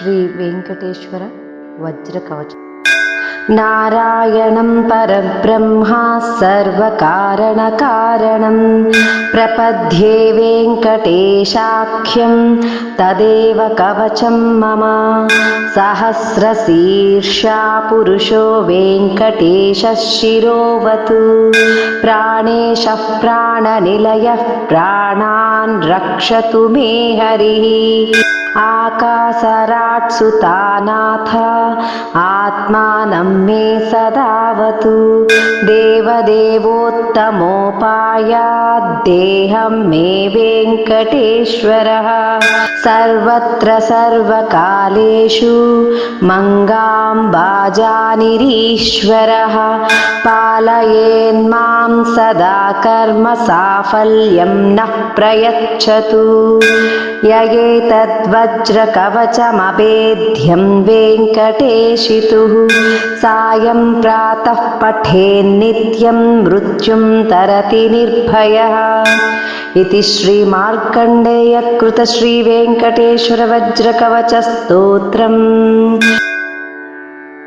श्रीवेङ्कटेश्वर वज्रकवच। नारायणं परब्रह्मा सर्वकारणकारणं प्रपद्ये वेङ्कटेशाख्यं तदेव कवचं मम। सहस्रशीर्षा पुरुषो वेङ्कटेशशिरोवतु प्राणेशः प्राणनिलयः प्राणान् रक्षतु मे हरिः। आकाशराट्सुतानाथ आत्मानं मे सदावतु देवदेवोत्तमोपायाद्देहं मे वेङ्कटेश्वरः सर्वत्र सर्वकालेषु मङ्गाम्बाजानिरीश्वरः पालयेन्मां सदा कर्मसाफल्यं नः प्रयच्छतु य एतद्वज्रकवचमभेद्यं वेङ्कटेशितुः सायं प्रातः पठेन्नित्यं मृत्युं तरति निर्भयः इति श्रीमार्कण्डेयकृत श्रीवेङ्कटेश्वरवज्रकवचस्तोत्रम्